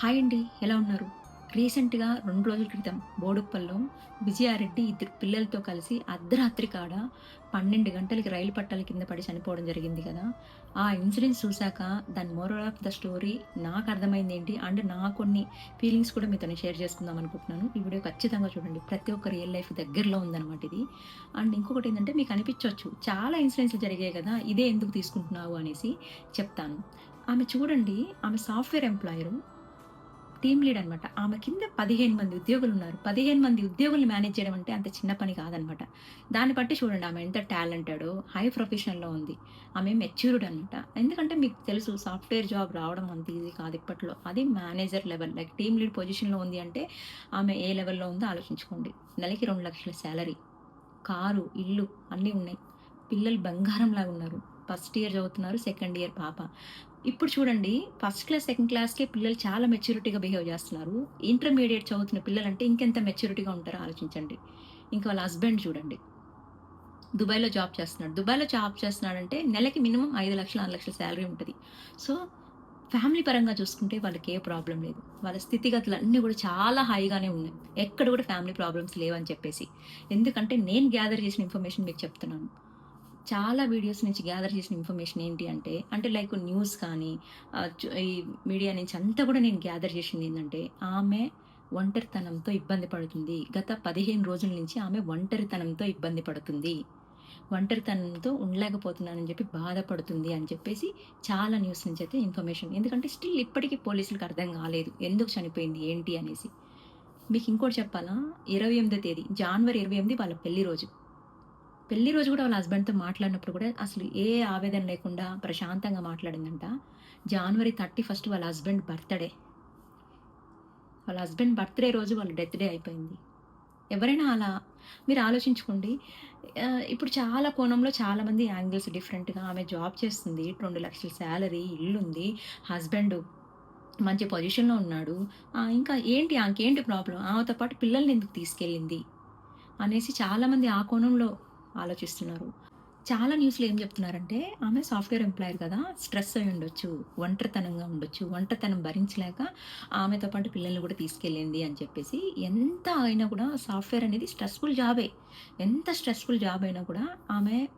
Hi అండి ఎలా ఉన్నారు? రీసెంట్గా రెండు రోజుల క్రితం బోడుప్పల్లో విజయారెడ్డి ఇద్దరు పిల్లలతో కలిసి అర్ధరాత్రి కాడ పన్నెండు గంటలకి రైలు పట్టాల కింద పడి చనిపోవడం జరిగింది కదా. ఆ ఇన్సిడెంట్ చూశాక దాని మోరల్ ఆఫ్ ద స్టోరీ నాకు అర్థమైంది ఏంటి? అండ్ నా కొన్ని ఫీలింగ్స్ కూడా మీతో షేర్ చేసుకుందాం అనుకుంటున్నాను. ఈ వీడియో ఖచ్చితంగా చూడండి. ప్రతి ఒక్క రియల్ లైఫ్ దగ్గరలో ఉందన్నమాట ఇది. అండ్ ఇంకొకటి ఏంటంటే మీకు అనిపించవచ్చు చాలా ఇన్సిడెంట్స్ జరిగాయి కదా ఇదే ఎందుకు తీసుకుంటున్నావు అనేసి చెప్తాను. ఆమె చూడండి ఆమె సాఫ్ట్వేర్ ఎంప్లాయరు. టీమ్ లీడ్ అనమాట ఆమె కింద పదిహేను మంది ఉద్యోగులు ఉన్నారు. పదిహేను మంది ఉద్యోగులు మేనేజ్ చేయడం అంటే అంత చిన్న పని కాదనమాట దాన్ని బట్టి చూడండి ఆమె ఎంత టాలెంటెడ్ హై ప్రొఫెషన్లో ఉంది. ఆమె మెచ్యూర్డ్ అనమాట ఎందుకంటే మీకు తెలుసు సాఫ్ట్వేర్ జాబ్ రావడం అంత ఈజీ కాదు ఇప్పట్లో. అది manager level like team lead పొజిషన్లో ఉంది అంటే ఆమె ఏ లెవెల్లో ఉందో ఆలోచించుకోండి. నెలకి రెండు లక్షల శాలరీ కారు ఇల్లు అన్నీ ఉన్నాయి. పిల్లలు బంగారంలాగా ఉన్నారు. ఫస్ట్ ఇయర్ చదువుతున్నారు సెకండ్ ఇయర్ పాప. ఇప్పుడు చూడండి ఫస్ట్ క్లాస్ సెకండ్ క్లాస్కే పిల్లలు చాలా మెచ్యూరిటీగా బిహేవ్ చేస్తున్నారు. ఇంటర్మీడియట్ చదువుతున్న పిల్లలు అంటే ఇంకెంత మెచ్యూరిటీగా ఉంటారో ఆలోచించండి. ఇంకా వాళ్ళ హస్బెండ్ చూడండి. దుబాయ్లో జాబ్ చేస్తున్నాడు. దుబాయ్లో జాబ్ చేస్తున్నాడంటే నెలకి మినిమం ఐదు లక్షలు ఆరు లక్షల శాలరీ ఉంటుంది. సో ఫ్యామిలీ పరంగా చూసుకుంటే వాళ్ళకి ఏ ప్రాబ్లం లేదు. వాళ్ళ స్థితిగతులు అన్నీ కూడా చాలా హాయిగానే ఉన్నాయి. ఎక్కడ కూడా ఫ్యామిలీ ప్రాబ్లమ్స్ లేవని చెప్పేసి. ఎందుకంటే నేను గ్యాదర్ చేసిన ఇన్ఫర్మేషన్ మీకు చెప్తున్నాను. చాలా వీడియోస్ నుంచి గ్యాదర్ చేసిన ఇన్ఫర్మేషన్ ఏంటి అంటే అంటే లైక్ న్యూస్ కానీ ఈ మీడియా నుంచి అంతా కూడా నేను గ్యాదర్ చేసింది ఏంటంటే ఆమె ఒంటరితనంతో ఇబ్బంది పడుతుంది. గత పదిహేను రోజుల నుంచి ఆమె ఒంటరితనంతో ఇబ్బంది పడుతుంది. ఒంటరితనంతో ఉండలేకపోతున్నానని చెప్పి బాధపడుతుంది అని చెప్పేసి చాలా న్యూస్ నుంచి అయితే ఇన్ఫర్మేషన్ ఎందుకంటే స్టిల్ ఇప్పటికీ పోలీసులకు అర్థం కాలేదు. ఎందుకు చనిపోయింది? ఏంటి? అనేసి. మీకు ఇంకోటి చెప్పాలా? ఇరవై ఎనిమిదో తేదీ జనవరి ఇరవై ఎనిమిది వాళ్ళ పెళ్ళి రోజు. పెళ్ళి రోజు కూడా వాళ్ళ హస్బెండ్తో మాట్లాడినప్పుడు కూడా అసలు ఏ ఆవేదన లేకుండా ప్రశాంతంగా మాట్లాడిందంట. జనవరి థర్టీ ఫస్ట్ వాళ్ళ హస్బెండ్ బర్త్డే. వాళ్ళ హస్బెండ్ బర్త్డే రోజు వాళ్ళ డెత్ డే అయిపోయింది. ఎవరైనా అలా మీరు ఆలోచించుకోండి. ఇప్పుడు చాలా కోణంలో చాలామంది యాంగిల్స్ డిఫరెంట్గా ఆమె జాబ్ చేస్తుంది రెండు లక్షల శాలరీ ఇల్లుంది హస్బెండ్ మంచి పొజిషన్లో ఉన్నాడు. ఇంకా ఏంటి ఆమెకేంటి ప్రాబ్లం ఆమెతో పాటు పిల్లల్ని ఎందుకు తీసుకెళ్ళింది? అనేసి చాలామంది ఆ కోణంలో ఆలోచిస్తున్నారు. చాలా న్యూస్లో ఏం చెప్తున్నారంటే ఆమె సాఫ్ట్వేర్ ఎంప్లాయర్ కదా స్ట్రెస్ అయి ఉండొచ్చు ఒంటరితనంగా ఉండొచ్చు ఒంటరితనం భరించలేక ఆమెతో పాటు పిల్లల్ని కూడా తీసుకెళ్ళింది అని చెప్పేసి ఎంత అయినా కూడా సాఫ్ట్వేర్ అనేది స్ట్రెస్ఫుల్ జాబే. ఎంత స్ట్రెస్ఫుల్ జాబ్ అయినా కూడా ఆమె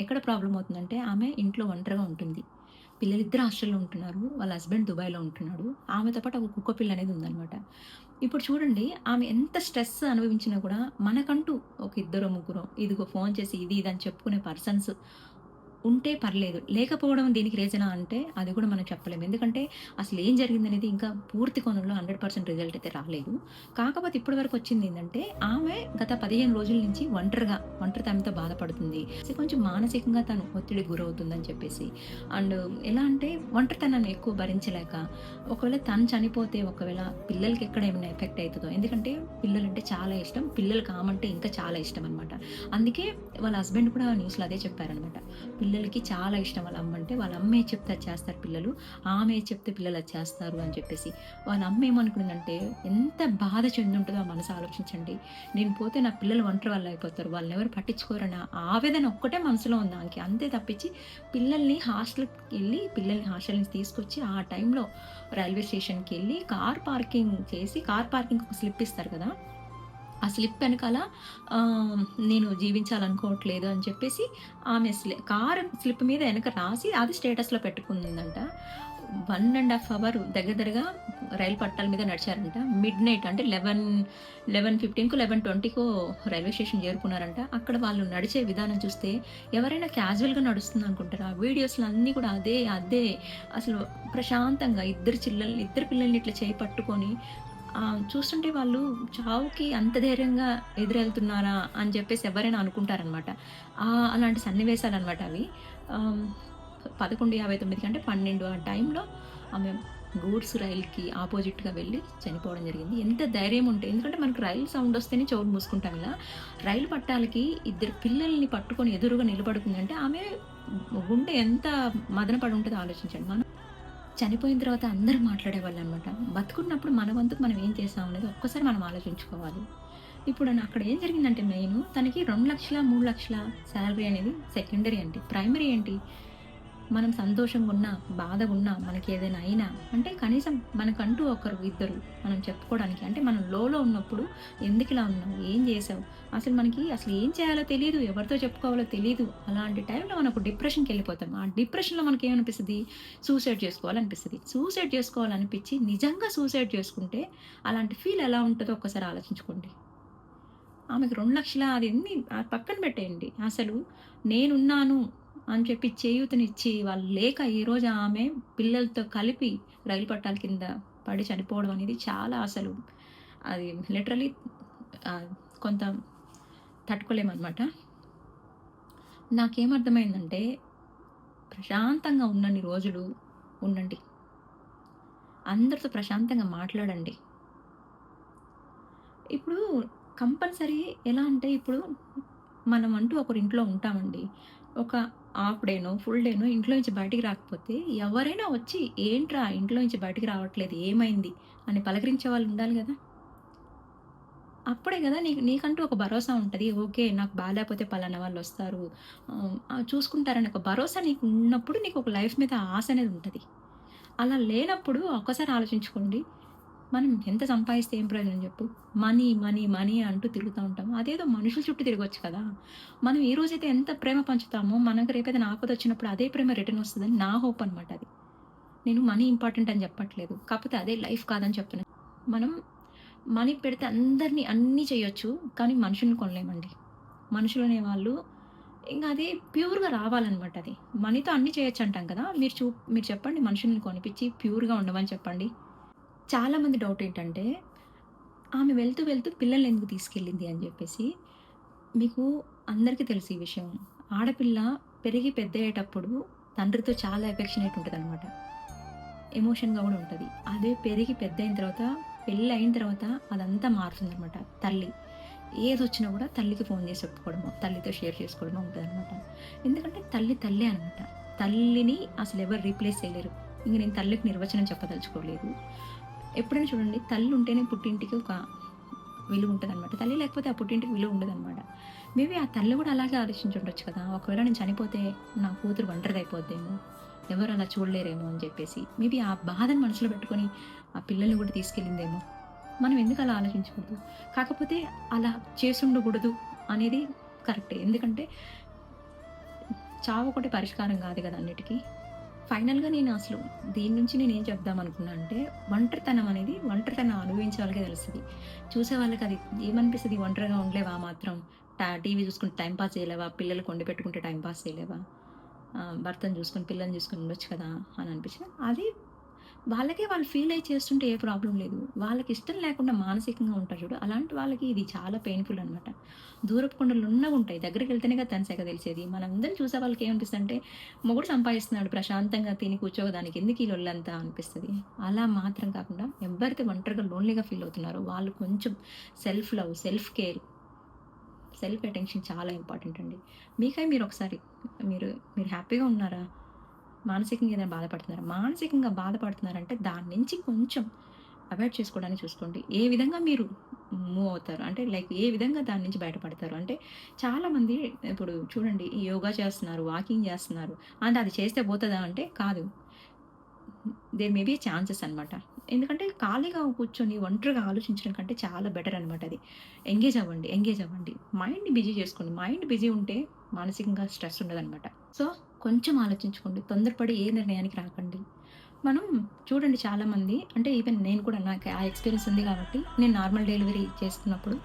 ఎక్కడ ప్రాబ్లం అవుతుందంటే ఆమె ఇంట్లో ఒంటరిగా ఉంటుంది. పిల్లలిద్దరు హాస్టల్లో ఉంటున్నారు వాళ్ళ హస్బెండ్ దుబాయ్లో ఉంటున్నాడు. ఆమెతో పాటు ఒక కుక్క పిల్ల అనేది ఉందన్నమాట. ఇప్పుడు చూడండి ఆమె ఎంత స్ట్రెస్ అనుభవించినా కూడా మనకంటూ ఒక ఇద్దరు ముగ్గురు ఇదిగో ఫోన్ చేసి ఇది ఇది అని చెప్పుకునే పర్సన్స్ ఉంటే పర్లేదు. లేకపోవడం దీనికి రీజనా అంటే అది కూడా మనం చెప్పలేము. ఎందుకంటే అసలు ఏం జరిగింది అనేది ఇంకా పూర్తి కోణంలో హండ్రెడ్ పర్సెంట్ రిజల్ట్ అయితే రాలేదు. కాకపోతే ఇప్పటి వరకు వచ్చింది ఏంటంటే ఆమె గత పదిహేను రోజుల నుంచి ఒంటరిగా ఒంటరితనంతో బాధపడుతుంది. కొంచెం మానసికంగా తను ఒత్తిడి గురవుతుందని చెప్పేసి. అండ్ ఎలా అంటే ఒంటరితనాన్ని ఎక్కువ భరించలేక ఒకవేళ తను చనిపోతే ఒకవేళ పిల్లలకి ఎక్కడ ఏమైనా ఎఫెక్ట్ అవుతుందో. ఎందుకంటే పిల్లలంటే చాలా ఇష్టం. పిల్లలకి ఆమంటే ఇంకా చాలా ఇష్టం అనమాట అందుకే వాళ్ళ హస్బెండ్ కూడా న్యూస్లో అదే చెప్పారనమాట పిల్లలకి చాలా ఇష్టం. వాళ్ళ అమ్మ అంటే వాళ్ళ అమ్మే చెప్తే చేస్తారు పిల్లలు ఆమె చెప్తే పిల్లలు అది చేస్తారు అని చెప్పేసి. వాళ్ళ అమ్మ ఏమనుకుంటుందంటే ఎంత బాధ చెంది ఉంటుందో ఆ మనసు ఆలోచించండి. నేను పోతే నా పిల్లలు ఒంటరి వాళ్ళు అయిపోతారు. వాళ్ళని ఎవరు పట్టించుకోరని ఆవేదన ఒక్కటే మనసులో ఉంది ఆమెకి. అంతే తప్పించి పిల్లల్ని హాస్టల్కి వెళ్ళి పిల్లల్ని హాస్టల్ నుంచి తీసుకొచ్చి ఆ టైంలో రైల్వే స్టేషన్కి వెళ్ళి కార్ పార్కింగ్ చేసి కార్ పార్కింగ్ ఒక స్లిప్ ఇస్తారు కదా. ఆ స్లిప్ వెనకాల నేను జీవించాలనుకోవట్లేదు అని చెప్పేసి ఆమె స్లి కారు స్లిప్ మీద వెనక రాసి అది స్టేటస్లో పెట్టుకుందంట. వన్ అండ్ హాఫ్ అవర్ దగ్గర దగ్గరగా రైలు పట్టాల మీద నడిచారంట. మిడ్ నైట్ అంటే లెవెన్ లెవెన్ ఫిఫ్టీన్కు లెవెన్ ట్వంటీకో రైల్వే స్టేషన్ చేరుకున్నారంట. అక్కడ వాళ్ళు నడిచే విధానం చూస్తే ఎవరైనా క్యాజువల్గా నడుస్తుంది అనుకుంటారా వీడియోస్లో అన్నీ కూడా అదే అదే. అసలు ప్రశాంతంగా ఇద్దరు చిల్లల్ని ఇద్దరు పిల్లల్ని ఇట్లా చేయి పట్టుకొని చూస్తుంటే వాళ్ళు చావుకి అంత ధైర్యంగా ఎదురెళ్తున్నారా అని చెప్పేసి ఎవరైనా అనుకుంటారనమాట. అలాంటి సన్నివేశాలు అనమాట అవి పదకొండు యాభై తొమ్మిదికి అంటే పన్నెండు ఆ టైంలో ఆమె గూడ్స్ రైల్కి ఆపోజిట్గా వెళ్ళి చనిపోవడం జరిగింది. ఎంత ధైర్యం ఉంటే ఎందుకంటే మనకు రైలు సౌండ్ వస్తేనే చెవులు మూసుకుంటాం ఇలా. రైలు పట్టాలకి ఇద్దరు పిల్లల్ని పట్టుకొని ఎదురుగా నిలబడుతుందంటే ఆమె గుండె ఎంత మదనపడి ఉంటుందో ఆలోచించండి. మనం చనిపోయిన తర్వాత అందరూ మాట్లాడేవాళ్ళు అనమాట బతుకున్నప్పుడు మన వంతు మనం ఏం చేసాం అనేది ఒక్కసారి మనం ఆలోచించుకోవాలి. ఇప్పుడు నా- అక్కడ ఏం జరిగిందంటే మెయిన్ తనకి రెండు లక్షల మూడు లక్షల శాలరీ అనేది సెకండరీ ఏంటి ప్రైమరీ ఏంటి? మనం సంతోషంగా ఉన్నా బాధగా ఉన్నా మనకి ఏదైనా అయినా అంటే కనీసం మనకంటూ ఒకరు ఇద్దరు మనం చెప్పుకోవడానికి అంటే మనం లోలో ఉన్నప్పుడు ఎందుకు ఇలా ఉన్నావు ఏం చేసావు అసలు మనకి అసలు ఏం చేయాలో తెలియదు ఎవరితో చెప్పుకోవాలో తెలియదు అలాంటి టైంలో మనకు డిప్రెషన్కి వెళ్ళిపోతాం ఆ డిప్రెషన్లో మనకి ఏమనిపిస్తుంది సూసైడ్ చేసుకోవాలనిపిస్తుంది. సూసైడ్ చేసుకోవాలనిపించి నిజంగా సూసైడ్ చేసుకుంటే అలాంటి ఫీల్ ఎలా ఉంటుందో ఒక్కసారి ఆలోచించుకోండి. ఆమెకు రెండు లక్షల అది ఎన్ని పక్కన పెట్టేయండి. అసలు నేనున్నాను అని చెప్పి చేయూతనిచ్చి వాళ్ళు లేక ఈరోజు ఆమె పిల్లలతో కలిపి రైలు పట్టాల కింద పడి చనిపోవడం అనేది చాలా అసలు అది లిటరలీ కొంత తట్టుకోలేమన్నమాట. నాకేమర్థమైందంటే ప్రశాంతంగా ఉన్నన్ని రోజులు ఉండండి. అందరితో ప్రశాంతంగా మాట్లాడండి. ఇప్పుడు కంపల్సరీ ఎలా అంటే ఇప్పుడు మనం అంటూ ఒకరి ఇంట్లో ఉంటామండి. ఒక హాఫ్ డేనో ఫుల్ డేనో ఇంట్లో నుంచి బయటికి రాకపోతే ఎవరైనా వచ్చి ఏంట్రా ఇంట్లో నుంచి బయటికి రావట్లేదు ఏమైంది? అని పలకరించే వాళ్ళు ఉండాలి కదా. అప్పుడే కదా నీకు నీకంటూ ఒక భరోసా ఉంటుంది. ఓకే నాకు బాగాలేకపోతే పలానా వాళ్ళు వస్తారు. చూసుకుంటారని ఒక భరోసా నీకు ఉన్నప్పుడు నీకు ఒక లైఫ్ మీద ఆశ అనేది ఉంటుంది. అలా లేనప్పుడు ఒక్కసారి ఆలోచించుకోండి. మనం ఎంత సంపాదిస్తే ఏం ప్రయోజనం చెప్పు? మనీ మనీ మనీ అంటూ తిరుగుతూ ఉంటాం అదేదో మనుషుల చుట్టూ తిరగొచ్చు కదా. మనం ఈ రోజైతే ఎంత ప్రేమ పంచుతామో మనకు రేపైతే ఆపద వచ్చినప్పుడు అదే ప్రేమ రిటర్న్ వస్తుందని నా హోప్ అనమాట అది. నేను మనీ ఇంపార్టెంట్ అని చెప్పట్లేదు. కాకపోతే అదే లైఫ్ కాదని చెప్తున్నాను మనం మనీ పెడితే అందరినీ అన్నీ చేయొచ్చు కానీ మనుషుల్ని కొనలేమండి. మనుషులు అనే వాళ్ళు ఇంకా అది ప్యూర్గా రావాలన్నమాట అది. మనీతో అన్నీ చేయొచ్చు అంటాం కదా. మీరు చూ మీరు చెప్పండి మనుషుల్ని కొనిపించి ప్యూర్గా ఉండమని చెప్పండి. చాలామంది డౌట్ ఏంటంటే ఆమె వెళ్తూ వెళ్తూ పిల్లల్ని ఎందుకు తీసుకెళ్ళింది అని చెప్పేసి మీకు అందరికీ తెలుసు ఈ విషయం. ఆడపిల్ల పెరిగి పెద్ద అయ్యేటప్పుడు తండ్రితో చాలా ఎఫెక్షనేట్ ఉంటుంది అనమాట ఎమోషన్గా కూడా ఉంటుంది. అదే పెరిగి పెద్ద అయిన తర్వాత పెళ్ళి అయిన తర్వాత అదంతా మారుతుంది అనమాట తల్లి. ఏది వచ్చినా కూడా తల్లికి ఫోన్ చేసి చెప్పుకోవడము తల్లితో షేర్ చేసుకోవడము ఉంటుంది అనమాట ఎందుకంటే తల్లి తల్లే అనమాట తల్లిని అసలు ఎవరు రీప్లేస్ చేయలేరు. ఇంక నేను తల్లికి నిర్వచనం చెప్పదలుచుకోలేదు. ఎప్పుడైనా చూడండి తల్లి ఉంటేనే పుట్టింటికి ఒక విలువ ఉంటుంది అనమాట తల్లి లేకపోతే ఆ పుట్టింటికి విలువ ఉండదు అనమాట మేబీ ఆ తల్లి కూడా అలాగే ఆలోచించుండొచ్చు కదా. ఒకవేళ నేను చనిపోతే నా కూతురు ఒంటరిది అయిపోద్దేమో. ఎవరు అలా చూడలేరేమో అని చెప్పేసి. మేబీ ఆ బాధను మనసులో పెట్టుకొని ఆ పిల్లల్ని కూడా తీసుకెళ్ళిందేమో. మనం ఎందుకు అలా ఆలోచించకూడదు? కాకపోతే అలా చేసుండకూడదు అనేది కరెక్టే. ఎందుకంటే చావు ఒకటి పరిష్కారం కాదు కదా అన్నిటికీ. ఫైనల్గా నేను అసలు దీని నుంచి నేను ఏం చెప్దాం అనుకున్నా అంటే ఒంటరితనం అనేది ఒంటరితనం అనుభవించే వాళ్ళకే తెలుస్తుంది. చూసే వాళ్ళకి అది ఏమనిపిస్తుంది? ఒంటరిగా ఉండలేవా మాత్రం? టీవీ చూసుకుంటే టైం పాస్ చేయలేవా? పిల్లలు కొండి పెట్టుకుంటే టైం పాస్ చేయలేవా? భర్తను చూసుకొని పిల్లల్ని చూసుకొని ఉండొచ్చు కదా అని అనిపించింది. అది వాళ్ళకే వాళ్ళు ఫీల్ అయ్యి చేస్తుంటే ఏ ప్రాబ్లం లేదు. వాళ్ళకి ఇష్టం లేకుండా మానసికంగా ఉంటారు చూడు. అలాంటి వాళ్ళకి ఇది చాలా పెయిన్ఫుల్ అనమాట దూరపు కొండలు ఉన్నగా ఉంటాయి. దగ్గరికి వెళ్తేనే కదా తనసేక తెలిసేది. మనందరం చూసే వాళ్ళకి ఏమనిపిస్తుంది అంటే మొగుడు సంపాదిస్తున్నాడు ప్రశాంతంగా తిని కూర్చోదానికి ఎందుకు ఈ లొల్లంతా? అనిపిస్తుంది. అలా మాత్రం కాకుండా ఎవరైతే ఒంటరిగా లోన్లీగా ఫీల్ అవుతున్నారో వాళ్ళు కొంచెం self love self care self attention చాలా ఇంపార్టెంట్ అండి. మీకై మీరు ఒకసారి మీరు మీరు హ్యాపీగా ఉన్నారా? మానసికంగా ఏదైనా బాధపడుతున్నారు. మానసికంగా బాధపడుతున్నారంటే దాని నుంచి కొంచెం అవాయిడ్ చేసుకోవడానికి చూసుకోండి. ఏ విధంగా మీరు మూవ్ అవుతారు? అంటే లైక్ ఏ విధంగా దాని నుంచి బయటపడతారు? అంటే చాలామంది ఇప్పుడు చూడండి యోగా చేస్తున్నారు వాకింగ్ చేస్తున్నారు. అంటే అది చేస్తే పోతుందా అంటే కాదు. దేర్ మే బీ ఛాన్సెస్ అనమాట ఎందుకంటే ఖాళీగా కూర్చొని ఒంటరిగా ఆలోచించడం కంటే చాలా బెటర్ అనమాట అది. ఎంగేజ్ అవ్వండి ఎంగేజ్ అవ్వండి. మైండ్ బిజీ చేసుకోండి. మైండ్ బిజీ ఉంటే మానసికంగా స్ట్రెస్ ఉండదన్నమాట. సో కొంచెం ఆలోచించుకోండి. తొందరపడి ఏ నిర్ణయానికి రాకండి. మనం చూడండి చాలామంది అంటే ఈవెన్ నేను కూడా నాకు ఆ ఎక్స్పీరియన్స్ ఉంది కాబట్టి నేను నార్మల్ డెలివరీ చేసుకున్నప్పుడు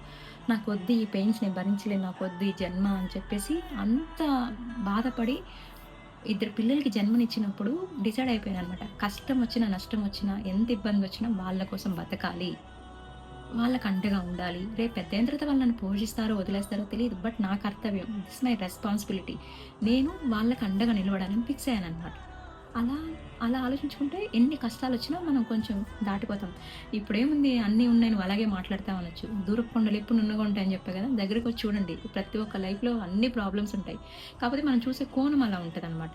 నాకు వద్దు ఈ పెయిన్స్ నేను భరించలేను నాకు వద్దు ఈ జన్మ అని చెప్పేసి అంత బాధపడి ఇద్దరు పిల్లలకి జన్మనిచ్చినప్పుడు డిసైడ్ అయిపోయాను అనమాట కష్టం వచ్చినా నష్టం వచ్చినా ఎంత ఇబ్బంది వచ్చినా వాళ్ళ కోసం బతకాలి. వాళ్ళకి అండగా ఉండాలి. రేపు పెద్ద తర్వాత వాళ్ళు నన్ను పోషిస్తారో వదిలేస్తారో తెలియదు. బట్ నా కర్తవ్యం దిస్ మై రెస్పాన్సిబిలిటీ. నేను వాళ్ళకి అండగా నిలబడాలని ఫిక్స్ అయ్యాను అనమాట అలా అలా ఆలోచించుకుంటే ఎన్ని కష్టాలు వచ్చినా మనం కొంచెం దాటిపోతాం. ఇప్పుడేముంది అన్నీ ఉన్నాయి నువ్వు అలాగే మాట్లాడతా అనొచ్చు. దూరపు కొండలు ఎప్పుడు నున్నగా ఉంటాయని చెప్పా కదా దగ్గరికి వచ్చి చూడండి. ప్రతి ఒక్క లైఫ్లో అన్ని ప్రాబ్లమ్స్ ఉంటాయి. కాకపోతే మనం చూసే కోణం అలా ఉంటుంది అనమాట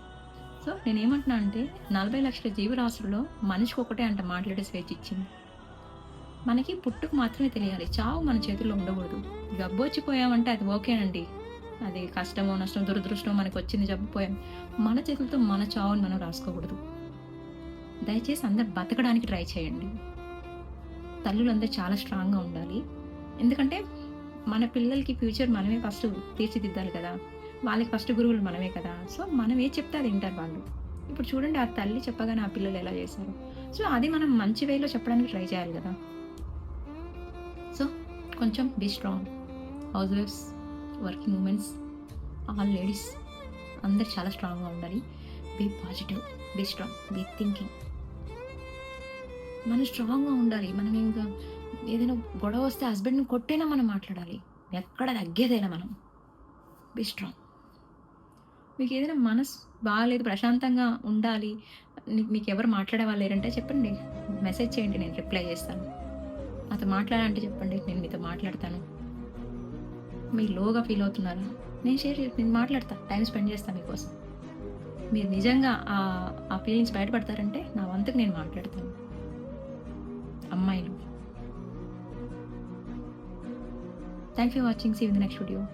సో నేనేమంటున్నా అంటే నలభై లక్షల జీవరాశుల్లో మనిషికి ఒకటే అంట మాట్లాడే స్వేచ్ఛ ఇచ్చింది. మనకి పుట్టుకు మాత్రమే తెలియాలి. చావు మన చేతుల్లో ఉండకూడదు. గబ్బొచ్చిపోయామంటే అది ఓకేనండి. అది కష్టమో నష్టం దురదృష్టం మనకు వచ్చింది చెప్పిపోయాం మన చేతులతో మన చావుని మనం రాసుకోకూడదు. దయచేసి అందరు బతకడానికి ట్రై చేయండి. తల్లులు అందరూ చాలా స్ట్రాంగ్గా ఉండాలి. ఎందుకంటే మన పిల్లలకి ఫ్యూచర్ మనమే ఫస్ట్ తీర్చిదిద్దాలి కదా. వాళ్ళకి ఫస్ట్ గురువులు మనమే కదా. సో మనం ఏ చెప్తే అది వింటారు వాళ్ళు. ఇప్పుడు చూడండి ఆ తల్లి చెప్పగానే ఆ పిల్లలు ఎలా చేశారు. సో అది మనం మంచి వేలో చెప్పడానికి ట్రై చేయాలి కదా. సో కొంచెం be strong. House wifes working womens all ladies అందరు చాలా స్ట్రాంగ్గా ఉండాలి. Be positive be strong be thinking మనం స్ట్రాంగ్గా ఉండాలి. మనం ఇంకా ఏదైనా గొడవ వస్తే హస్బెండ్ని కొట్టేనా మనం మాట్లాడాలి? ఎక్కడ తగ్గేదైనా మనం. బీ స్ట్రాంగ్ మీకు ఏదైనా మనసు బాగాలేదు ప్రశాంతంగా ఉండాలి మీకు ఎవరు మాట్లాడే వాళ్ళు లేరంటే చెప్పండి. మెసేజ్ చేయండి నేను రిప్లై చేస్తాను. అతను మాట్లాడాలంటే చెప్పండి నేను మీతో మాట్లాడతాను. మీరు లోగా ఫీల్ అవుతున్నారు. నేను షేర్ నేను మాట్లాడతా. టైం స్పెండ్ చేస్తాను మీకోసం. మీరు నిజంగా ఆ ఆ ఫీలింగ్స్ బయటపడతారంటే నా వంతుకు నేను మాట్లాడతాను. అమ్మాయిలు. Thank you watching see in the next video